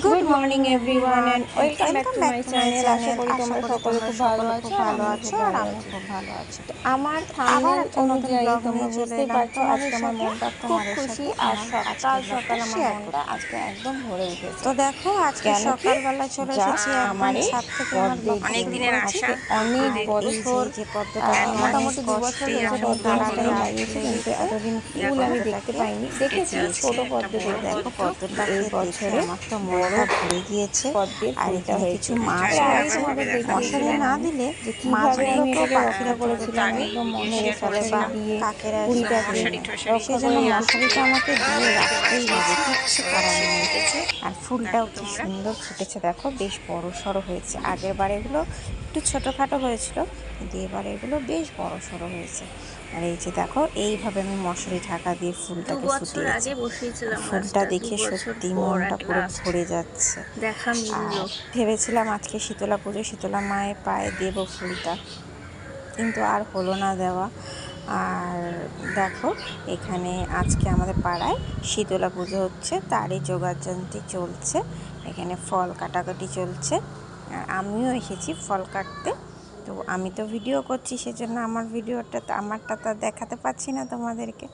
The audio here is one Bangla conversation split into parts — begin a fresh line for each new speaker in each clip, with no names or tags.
Good morning everyone and welcome back to my channel আশা করি তোমরা সকলে খুব ভালো আছো
ভালো আছো আর আমি খুব ভালো আছি।
আমার
আবার
থাম্বনেল অনুযায়ী তোমরা বুঝতেই পারছ আজকে আমার। মনটা খুব খুশি আর
আমার
সকাল সকাল আমার মনটা আজকে একদম ভরে উঠেছে।
তো দেখো আজকে সকালবেলা চলে এসেছি
আমার এই
সাত থেকে আমার
অনেক দিনের। আশা, অনেক বছর,
যে পদ্মটা
মোটামুটি দু বছর হয়েছে
আমি
পদ্ম
তাড়াতাড়ি
গাছটা
লাগিয়েছি কিন্তু এতদিন
ফুল আমি দেখতে পাইনি। দেখেছি ছোট পদ্ম
দেখো পদ্মটা
এই বছরে
আমার তো মনটা ভরে গিয়েছে। আর এখানে
হয়েছে।
কিছু মাছ
দেখিয়েছিলাম
মশলা না দিলে
যে কীভাবে
মাছগুলো
আমি এটাকে
পাখিরা
একদম মনের ফলে বা দিয়ে
কাকেরা মশারিটা আমাকে দিয়ে রাখতেই হবে কিচ্ছু করার নেই। আর ফুলটাও কি সুন্দর ফুটেছে। দেখো বেশ বড় সড়ো হয়েছে। আগের বারে এগুলো একটু ছোটোখাটো হয়েছিল কিন্তু এবার এগুলো বেশ বড় সড়ো হয়েছে। আর এই যে দেখো এইভাবে আমি মশারি ঢাকা দিয়ে ফুলটাকে ফুটিয়েছি ফুলটা দেখে সত্যি মনটা পুরো ভরে যাচ্ছে। ভেবেছিলাম আজকে শীতলা পুজো শীতলা মায়ের পায়ে দেব ফুলটা কিন্তু আর হলো না দেওয়া। আর দেখো এখানে আজকে আমাদের পাড়ায় শীতলা পুজো হচ্ছে তারই যোগাযান্তি চলছে এখানে ফল কাটাকাটি চলছে। আর আমিও এসেছি ফল কাটতে। তো আমি তো ভিডিও করছি, সেজন্য আমার ভিডিওটা তো, আমারটা তো দেখাতে পাচ্ছি না তোমাদেরকে।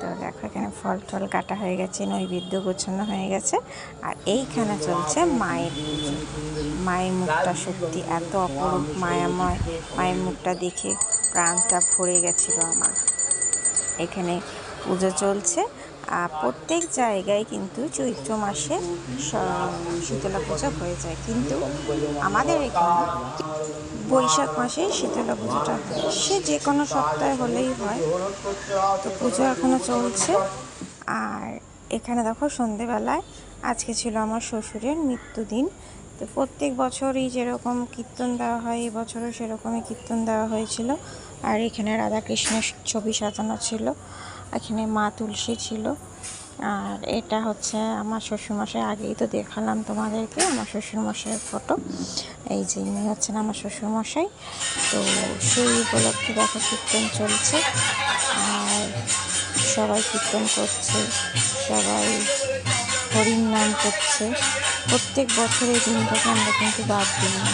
তো দেখো এখানে ফল টল কাটা হয়ে গেছে, নৈবেদ্য গোছানো হয়ে গেছে। আর এইখানে চলছে মায়ের মায়ের মুখটা সত্যি এত অপরূপ, মায়াময়। মায়ের মুখটা দেখে প্রাণটা ভরে গেছিল আমার। এখানে পুজো চলছে। প্রত্যেক জায়গায় কিন্তু চৈত্র মাসে শীতলা পূজা হয়ে যায়। কিন্তু আমাদের এখানে বৈশাখ মাসে শীতলা পুজোটা সে যে কোনো সপ্তাহে হলেই হয়। তো পুজো এখনও চলছে। আর এখানে দেখো সন্ধেবেলায় আজকে ছিল আমার শ্বশুরের মৃত্যুদিন। তো প্রত্যেক বছরই যেরকম কীর্তন দেওয়া হয়, এই বছরও সেরকমই কীর্তন দেওয়া হয়েছিল। আর এখানে রাধাকৃষ্ণের ছবি সাজানো ছিল, এখানে মা তুলসী ছিল। আর এটা হচ্ছে আমার শ্বশুরমশাই, আগেই তো দেখালাম তোমাদেরকে আমার শ্বশুরমশাইয়ের ফটো। এই যে ইনি হচ্ছেন আমার শ্বশুরমশাই। তো সেই উপলক্ষে দেখো কীর্তন চলছে। আর সবাই কীর্তন করছে, সবাই হরির নাম করছে। প্রত্যেক বছর এই দিনটাকে আমরা কিন্তু বাদ দিই না।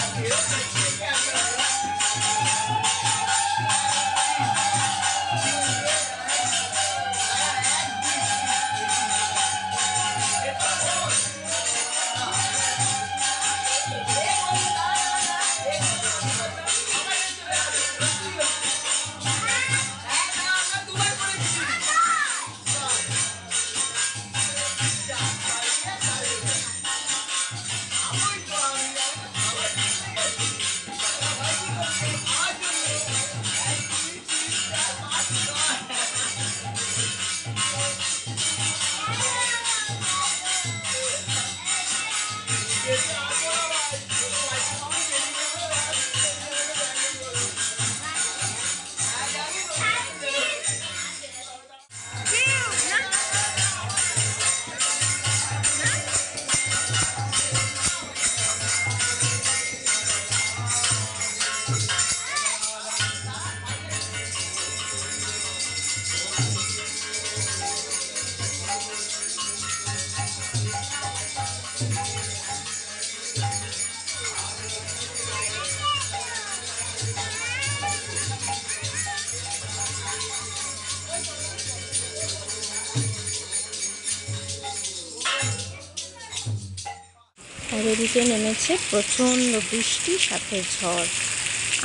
আর এদিকে নেমেছে প্রচণ্ড বৃষ্টি সাথে ঝড়।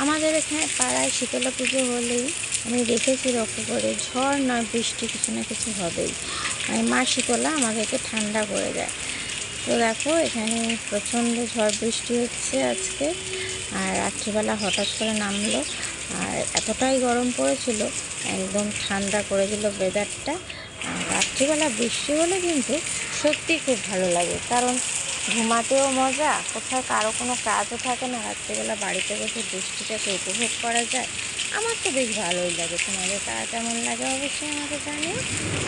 আমাদের এখানে পাড়ায় শীতলা পুজো হলেই আমি দেখেছি লক্ষ্য করে ঝড় না বৃষ্টি কিছু না কিছু হবেই। মানে মা শীতলা আমাদেরকে ঠান্ডা করে দেয়। তো দেখো, এখানে প্রচণ্ড ঝড় বৃষ্টি হচ্ছে আজকে আর রাত্রিবেলা হঠাৎ করে নামলো আর এতটাই গরম পড়েছিল, একদম ঠান্ডা করে দিল ওয়েদারটা রাত্রিবেলা বৃষ্টি হলে কিন্তু সত্যি খুব ভালো লাগে, কারণ ঘুমাতেও মজা? কোথাও কারও কোনো কাজও থাকে না, রাত্রিবেলা বাড়িতে বসে বৃষ্টিটাকে উপভোগ করা যায়? আমার তো বেশ ভালোই লাগে তোমাদের কার কেমন লাগে অবশ্যই আমাকে জানিও।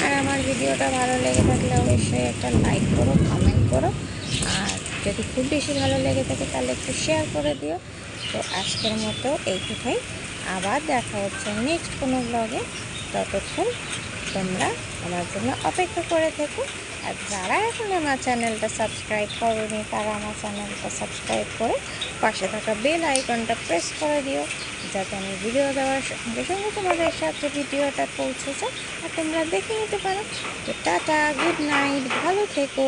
আর আমার ভিডিওটা ভালো লেগে থাকলে অবশ্যই একটা লাইক করো কমেন্ট করো। আর যদি খুব বেশি ভালো লেগে থাকে তাহলে একটু শেয়ার করে দিও। তো আজকের মতো এইটুখাই আবার দেখা হচ্ছে নেক্সট কোনো ব্লগে ততক্ষণ তোমরা আমার জন্য অপেক্ষা করে থেকো। আর যারা এখন আমার চ্যানেলটা সাবস্ক্রাইব করেনি, তারা আমার চ্যানেলটা সাবস্ক্রাইব করে পাশে থাকা বেল আইকনটা প্রেস করে দিও, যাতে আমি ভিডিও দেওয়ার সঙ্গে সঙ্গে তোমাদের সাথে ভিডিওটা পৌঁছেছে আর তোমরা দেখে নিতে পারো। তো টাটা, গুড নাইট, ভালো থেকো।